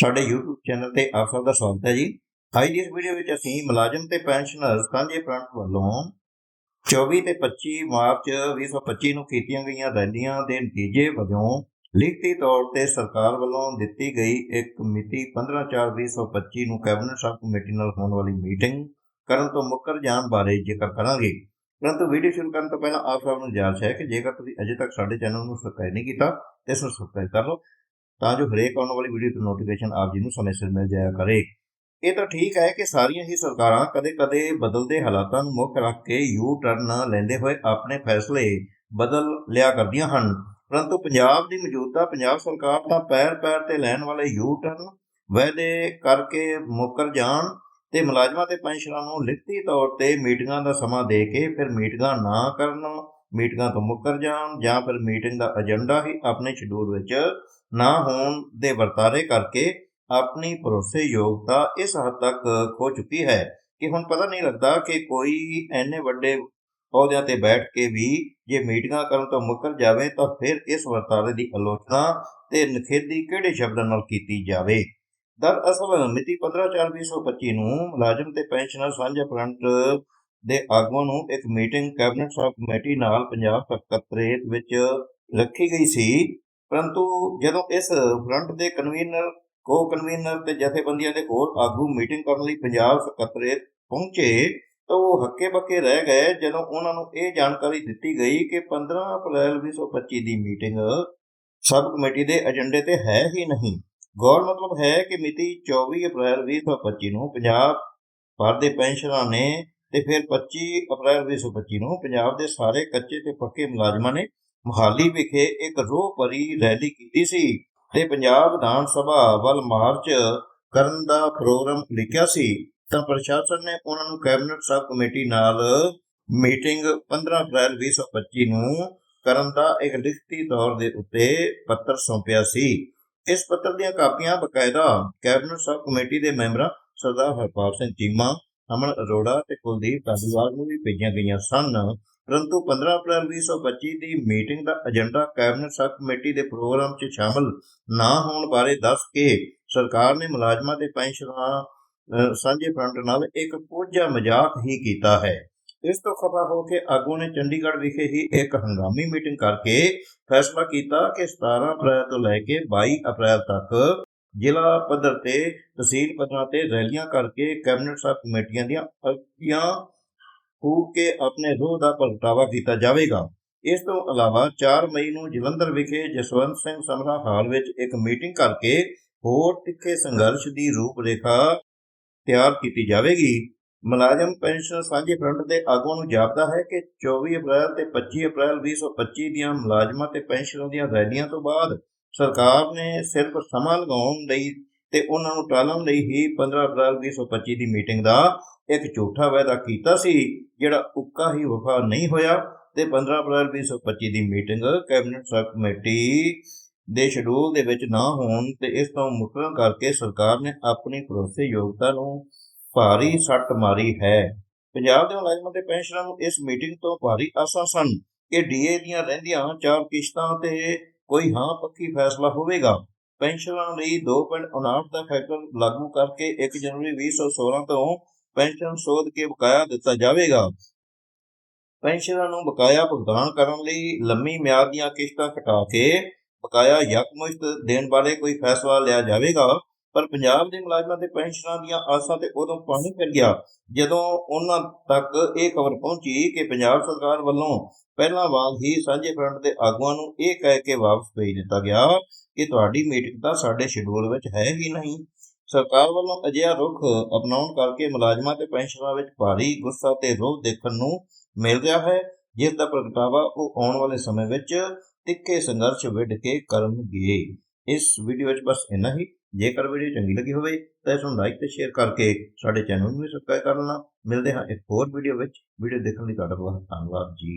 ਸਾਡੇ YouTube channel ਤੇ ਆਪ ਸਭ ਦਾ ਸਵਾਗਤ ਹੈ ਜੀ। ਅੱਜ ਦੀ ਇਸ ਵੀਡੀਓ ਵਿੱਚ ਅਸੀਂ ਮੁਲਾਜ਼ਮ ਤੇ ਪੈਨਸ਼ਨਰ ਸਾਂਝੇ ਫਰੰਟ ਵੱਲੋਂ 24 ਤੇ 25 ਮਾਰਚ 2025 ਨੂੰ ਕੀਤੀਆਂ ਗਈਆਂ ਰੈਲੀਆਂ ਦੇ ਨਤੀਜੇ ਵਜੋਂ ਲਿਖਤੀ ਤੌਰ ਤੇ ਸਰਕਾਰ ਵੱਲੋਂ ਦਿੱਤੀ ਗਈ ਇੱਕ ਮਿਤੀ 15/4/2025 ਨੂੰ ਕੈਬਨਿਟ ਸਬ ਕਮੇਟੀ ਨਾਲ ਹੋਣ ਵਾਲੀ ਮੀਟਿੰਗ ਕਰਨ ਤੋਂ ਮੁੱਕਰ ਜਾਣ ਬਾਰੇ ਜ਼ਿਕਰ ਕਰਾਂਗੇ। ਪਰੰਤੂ ਵੀਡੀਓ ਸ਼ੁਰੂ ਕਰਨ ਤੋਂ ਪਹਿਲਾਂ ਆਪ ਸਭ ਨੂੰ ਗੁਜ਼ਾਰਿਸ਼ ਹੈ ਕਿ ਜੇਕਰ ਤੁਸੀਂ ਅਜੇ ਤੱਕ ਸਾਡੇ ਚੈਨਲ ਨੂੰ ਸਬਸਕ੍ਰਾਈਬ ਨਹੀਂ ਕੀਤਾ ਤਾਂ ਇਸ ਨੂੰ ਸਬਸਕ੍ਰਾਈਬ ਕਰ ਲਓ। ਤਾਂ ਜੋ ਹਰੇਕ ਆਉਣ ਵਾਲੀ ਵੀਡੀਓ ਤੋਂ ਨੋਟੀਫਿਕੇਸ਼ਨ ਆਪ ਜੀ ਨੂੰ ਸਮੇਂ ਸਿਰ ਮਿਲ ਜਾਇਆ ਕਰੇ। ਇਹ ਤਾਂ ਠੀਕ ਹੈ ਕਿ ਸਾਰੀਆਂ ਹੀ ਸਰਕਾਰਾਂ ਕਦੇ-ਕਦੇ ਬਦਲਦੇ ਹਾਲਾਤਾਂ ਨੂੰ ਮੁੱਖ ਰੱਖ ਕੇ ਯੂ ਟਰਨ ਲੈਂਦੇ ਹੋਏ ਆਪਣੇ ਫੈਸਲੇ ਬਦਲ ਲਿਆ ਕਰਦੀਆਂ ਹਨ। ਪਰੰਤੂ ਪੰਜਾਬ ਦੀ ਮੌਜੂਦਾ ਪੰਜਾਬ ਸਰਕਾਰ ਤਾਂ ਪੈਰ-ਪੈਰ ਤੇ ਲੈਣ ਵਾਲੇ ਯੂ ਟਰਨ ਵਾਅਦੇ ਕਰਕੇ ਮੁੱਕਰ ਜਾਣ ਤੇ ਮੁਲਾਜ਼ਮਾਂ ਤੇ ਪੈਨਸ਼ਨਰਾਂ ਨੂੰ ਲਿਖਤੀ ਤੌਰ ਤੇ ਮੀਟਿੰਗਾਂ ਦਾ ਸਮਾਂ ਦੇ ਕੇ ਫਿਰ ਮੀਟਿੰਗਾਂ ਨਾ ਕਰਨ, ਮੀਟਿੰਗਾਂ ਤੋਂ ਮੁੱਕਰ ਜਾਣ ਜਾਂ ਫਿਰ ਮੀਟਿੰਗ ਦਾ ਏਜੰਡਾ ਹੀ ਆਪਣੇ ਸ਼ਡਿਊਲ ਵਿੱਚ ਨਾ ਹੋਣ ਦੇ ਵਰਤਾਰੇ ਕਰਕੇ ਆਪਣੀ ਭਰੋਸੇਯੋਗਤਾ ਇਸ ਹੱਦ ਤੱਕ ਖੋ ਚੁੱਕੀ ਹੈ ਕਿ ਹੁਣ ਪਤਾ ਨਹੀਂ ਲੱਗਦਾ ਕਿ ਕੋਈ ਐਨੇ ਵੱਡੇ ਅਹੁਦਿਆਂ ਤੇ ਬੈਠ ਕੇ ਵੀ ਜੇ ਮੀਟਿੰਗਾਂ ਕਰਨ ਤੋਂ ਮੁੱਕਰ ਜਾਵੇ ਤਾਂ ਫਿਰ ਇਸ ਵਰਤਾਰੇ ਦੀ ਆਲੋਚਨਾ ਤੇ ਨਖੇਦੀ ਕਿਹੜੇ ਸ਼ਬਦਾਂ ਨਾਲ ਕੀਤੀ ਜਾਵੇ? ਦਰਅਸਲ ਮਿਤੀ 15/4/2025 ਨੂੰ ਮੁਲਾਜ਼ਮ ਤੇ ਪੈਨਸ਼ਨਰ ਸਾਂਝਾ ਫਰੰਟ ਦੇ ਆਗੂਆਂ ਨੂੰ ਇੱਕ ਮੀਟਿੰਗ ਕੈਬਨਿਟ ਸਬ ਕਮੇਟੀ ਨਾਲ ਪੰਜਾਬ ਸਕੱਤਰੇਤ ਵਿੱਚ ਰੱਖੀ ਗਈ ਸੀ। ਪਰੰਤੂ ਜਦੋਂ ਇਸ ਫਰੰਟ ਦੇ ਕਨਵੀਨਰ ਕੋ ਕਨਵੀਨਰ ਤੇ ਜਥੇਬੰਦੀਆਂ ਦੇ ਹੋਰ ਆਗੂ ਮੀਟਿੰਗ ਕਰਨ ਲਈ ਪੰਜਾਬ ਸਕੱਤਰੇਤ ਪਹੁੰਚੇ, ਤਾਂ ਉਹ ਹੱਕੇ ਬੱਕੇ ਰਹਿ ਗਏ ਜਦੋਂ ਉਹਨਾਂ ਨੂੰ ਇਹ ਜਾਣਕਾਰੀ ਦਿੱਤੀ ਗਈ ਕਿ 15 ਅਪ੍ਰੈਲ 2025 ਦੀ ਮੀਟਿੰਗ ਸਬ ਕਮੇਟੀ ਦੇ ਏਜੰਡੇ ਤੇ ਹੈ ਹੀ ਨਹੀਂ। ਗੌਰ ਮਤਲਬ ਹੈ ਕਿ ਮਿਤੀ 24 ਅਪ੍ਰੈਲ 2025 ਨੂੰ ਪੰਜਾਬ ਭਰ ਦੇ ਪੈਨਸ਼ਨਰਾਂ ਨੇ ਤੇ ਫਿਰ 25 ਅਪ੍ਰੈਲ 2025 ਨੂੰ ਪੰਜਾਬ ਦੇ ਸਾਰੇ ਕੱਚੇ ਤੇ ਪੱਕੇ ਮੁਲਾਜ਼ਮਾਂ ਨੇ ਮੁਹਾਲੀ ਵਿਖੇ ਇੱਕ ਰੋਹ ਭਰੀ ਰੈਲੀ ਕੀਤੀ ਸੀ ਤੇ ਪੰਜਾਬ ਵਿਧਾਨ ਸਭਾ ਵੱਲ ਮਾਰਚ ਕਰਨ ਦਾ ਪ੍ਰੋਗਰਾਮ ਲਿਖਿਆ ਸੀ। ਤਾਂ ਪ੍ਰਸ਼ਾਸਨ ਨੇ ਉਹਨਾਂ ਨੂੰ ਕੈਬਨਿਟ ਸਬ ਕਮੇਟੀ ਨਾਲ ਮੀਟਿੰਗ 15 ਅਪ੍ਰੈਲ 2025 ਨੂੰ ਕਰਨ ਦਾ ਇੱਕ ਲਿਖਤੀ ਤੌਰ ਦੇ ਉੱਤੇ ਪੱਤਰ ਸੌਂਪਿਆ ਸੀ। ਇਸ ਪੱਤਰ ਦੀਆਂ ਕਾਪੀਆਂ ਬਕਾਇਦਾ ਕੈਬਨਿਟ ਸਬ ਕਮੇਟੀ ਦੇ ਮੈਂਬਰਾਂ ਸਰਦਾਰ ਹਰਪਾਲ ਸਿੰਘ ਚੀਮਾ, ਅਮਨ ਅਰੋੜਾ ਤੇ ਕੁਲਦੀਪ ਧਾਲੀਵਾਲ ਨੂੰ ਵੀ ਭੇਜੀਆਂ ਗਈਆਂ ਸਨ। ਪਰੰਤੂ 15 ਅਪ੍ਰੈਲ 2025 ਦੀ ਮੀਟਿੰਗ ਦਾ ਏਜੰਡਾ ਕੈਬਨਿਟ ਸਬ ਕਮੇਟੀ ਦੇ ਪ੍ਰੋਗਰਾਮ 'ਚ ਸ਼ਾਮਲ ਨਾ ਹੋਣ ਬਾਰੇ ਦੱਸ ਕੇ ਸਰਕਾਰ ਨੇ ਮੁਲਾਜ਼ਮਾਂ ਤੇ ਪੈਨਸ਼ਨਰਾਂ ਸਾਂਝੇ ਫਰੰਟ ਨਾਲ ਇੱਕ ਕੋਝਾ ਮਜ਼ਾਕ ਹੀ ਕੀਤਾ ਹੈ। ਇਸ ਤੋਂ ਖਫਾ ਹੋ ਕੇ ਆਗੂ ਨੇ ਚੰਡੀਗੜ੍ਹ ਵਿਖੇ ਹੀ ਇੱਕ ਹੰਗਾਮੀ ਮੀਟਿੰਗ ਕਰਕੇ ਫੈਸਲਾ ਕੀਤਾ ਕਿ 17 ਅਪ੍ਰੈਲ ਤੋਂ ਲੈ ਕੇ 22 ਅਪ੍ਰੈਲ ਤੱਕ ਜ਼ਿਲ੍ਹਾ ਪੱਧਰ ਤੇ ਤਹਿਸੀਲ ਪੱਧਰਾਂ ਤੇ ਰੈਲੀਆਂ ਕਰਕੇ ਕੈਬਨਿਟ ਸਬ ਕਮੇਟੀਆਂ ਦੀਆਂ ਅਰਜ਼ੀਆਂ ਫੂਕ ਕੇ ਆਪਣੇ ਰੋਹ ਦਾ ਪ੍ਰਗਟਾਵਾ ਕੀਤਾ ਜਾਵੇਗਾ। ਇਸ ਤੋਂ ਇਲਾਵਾ 4 ਮਈ ਨੂੰ ਜਲੰਧਰ ਵਿਖੇ ਜਸਵੰਤ ਸਿੰਘ ਸਮਰਾ ਹਾਲ ਵਿੱਚ ਇੱਕ ਮੀਟਿੰਗ ਕਰਕੇ ਹੋਰ ਤਿੱਖੇ ਸੰਘਰਸ਼ ਦੀ ਰੂਪਰੇਖਾ ਤਿਆਰ ਕੀਤੀ ਜਾਵੇਗੀ। ਮੁਲਾਜ਼ਮ ਪੈਨਸ਼ਨ ਸਾਂਝੇ ਫਰੰਟ ਦੇ ਆਗੂਆਂ ਨੂੰ ਜਾਪਦਾ ਹੈ ਕਿ 24 ਅਪ੍ਰੈਲ ਤੇ 25 ਅਪ੍ਰੈਲ 2025 ਦੀਆਂ ਮੁਲਾਜ਼ਮਾਂ ਤੇ ਪੈਨਸ਼ਨਰਾਂ ਦੀਆਂ ਰੈਲੀਆਂ ਤੋਂ ਬਾਅਦ ਸਰਕਾਰ ਨੇ ਸਿਰਫ ਸਮਾਂ ਲਗਾਉਣ ਲਈ ਤੇ ਉਹਨਾਂ ਨੂੰ ਟਾਲਣ ਲਈ ਹੀ 15 ਅਪ੍ਰੈਲ 2025 ਦੀ ਮੀਟਿੰਗ ਦਾ ਇੱਕ ਝੂਠਾ ਵਾਅਦਾ ਕੀਤਾ ਸੀ। ਜਿਹੜਾ ਉੱਕਾ ਹੀ ਵਫਾ ਨਹੀਂ ਹੋਇਆ ਤੇ 15 ਅਪ੍ਰੈਲ 2025 ਦੀ ਮੀਟਿੰਗ ਕੈਬਨਿਟ ਸਬ ਕਮੇਟੀ ਦੇ ਸ਼ਡਿਊਲ ਦੇ ਵਿੱਚ ਨਾ ਹੋਣ ਤੇ ਇਸ ਤੋਂ ਮੁਕਰਨ ਕਰਕੇ ਸਰਕਾਰ ਨੇ ਆਪਣੀ ਭਰੋਸੇਯੋਗਤਾ ਨੂੰ ਭਾਰੀ ਸੱਟ ਮਾਰੀ ਹੈ। ਪੰਜਾਬ ਦੇ ਮੁਲਾਜ਼ਮਾਂ ਤੇ ਪੈਨਸ਼ਨਰਾਂ ਨੂੰ ਇਸ ਮੀਟਿੰਗ ਤੋਂ ਭਾਰੀ ਆਸਾਂ ਸਨ। ਕਿ ਡੀਏ ਦੀਆਂ ਰਹਿੰਦੀਆਂ ਚਾਰ ਕਿਸ਼ਤਾਂ ਤੇ ਕੋਈ ਹਾਂ ਪੱਕੀ ਫੈਸਲਾ ਹੋਵੇਗਾ। ਪੈਨਸ਼ਨਰਾਂ ਲਈ 2.59 ਦਾ ਫੈਕਟਰ ਲਾਗੂ ਕਰਕੇ 1 ਜਨਵਰੀ 2016 ਤੋਂ ਪੈਨਸ਼ਨ ਸੋਧ ਕੇ ਬਕਾਇਆ ਦਿੱਤਾ ਜਾਵੇਗਾ। ਪੈਨਸ਼ਨਰਾਂ ਨੂੰ ਬਕਾਇਆ ਭੁਗਤਾਨ ਕਰਨ ਲਈ ਲੰਮੀ ਮਿਆਦ ਦੀਆਂ ਕਿਸ਼ਤਾਂ ਘਟਾ ਕੇ ਬਕਾਇਆ ਯਕਮੁਸ਼ਤ ਦੇਣ ਬਾਰੇ ਕੋਈ ਫੈਸਲਾ ਲਿਆ ਜਾਵੇਗਾ। ਪਰ ਪੰਜਾਬ ਦੇ ਮੁਲਾਜ਼ਮਾਂ ਤੇ ਪੈਨਸ਼ਨਰਾਂ ਦੀਆਂ ਆਸਾਂ ਤੇ ਉਦੋਂ ਪਾਣੀ ਫਿਰ ਗਿਆ, ਜਦੋਂ ਉਹਨਾਂ ਤੱਕ ਇਹ ਖਬਰ ਪਹੁੰਚੀ ਕਿ ਪੰਜਾਬ ਸਰਕਾਰ ਵੱਲੋਂ ਪਹਿਲਾਂ ਵਾਂਗ ਹੀ ਸਾਂਝੇ ਫਰੰਟ ਦੇ ਆਗੂਆਂ ਨੂੰ ਇਹ ਕਹਿ ਕੇ ਵਾਪਸ ਭੇਜ ਦਿੱਤਾ ਗਿਆ ਕਿ ਤੁਹਾਡੀ ਮੀਟਿੰਗ ਤਾਂ ਸਾਡੇ ਸ਼ਡਿਊਲ ਵਿੱਚ ਹੈ ਹੀ ਨਹੀਂ। ਸਰਕਾਰ ਵੱਲੋਂ ਅਜਿਹਾ ਰੁਖ ਅਪਣਾਉਣ ਕਰਕੇ ਮੁਲਾਜ਼ਮਾਂ ਤੇ ਪੈਨਸ਼ਨਰਾਂ ਵਿੱਚ ਭਾਰੀ ਗੁੱਸਾ ਤੇ ਰੋਹ ਦੇਖਣ ਨੂੰ ਮਿਲ ਰਿਹਾ ਹੈ, ਜਿਸ ਦਾ ਪ੍ਰਗਟਾਵਾ ਉਹ ਆਉਣ ਵਾਲੇ ਸਮੇਂ ਵਿੱਚ ਤਿੱਖੇ ਸੰਘਰਸ਼ ਵਿੱਢ ਕੇ ਕਰਨਗੇ। ਇਸ ਵੀਡੀਓ ਵਿੱਚ ਬਸ ਇੰਨਾ ਹੀ। ਜੇਕਰ ਵੀਡੀਓ ਚੰਗੀ ਲੱਗੀ ਹੋਵੇ ਤਾਂ ਇਸ ਨੂੰ ਲਾਈਕ ਤੇ ਸ਼ੇਅਰ ਕਰਕੇ ਸਾਡੇ ਚੈਨਲ ਨੂੰ ਵੀ ਸਬਸਕ੍ਰਾਈਬ ਕਰ ਲੈਣਾ। ਮਿਲਦੇ ਹਾਂ ਇੱਕ ਹੋਰ ਵੀਡੀਓ ਵਿੱਚ। ਵੀਡੀਓ ਦੇਖਣ ਲਈ ਤੁਹਾਡਾ ਬਹੁਤ ਧੰਨਵਾਦ ਜੀ।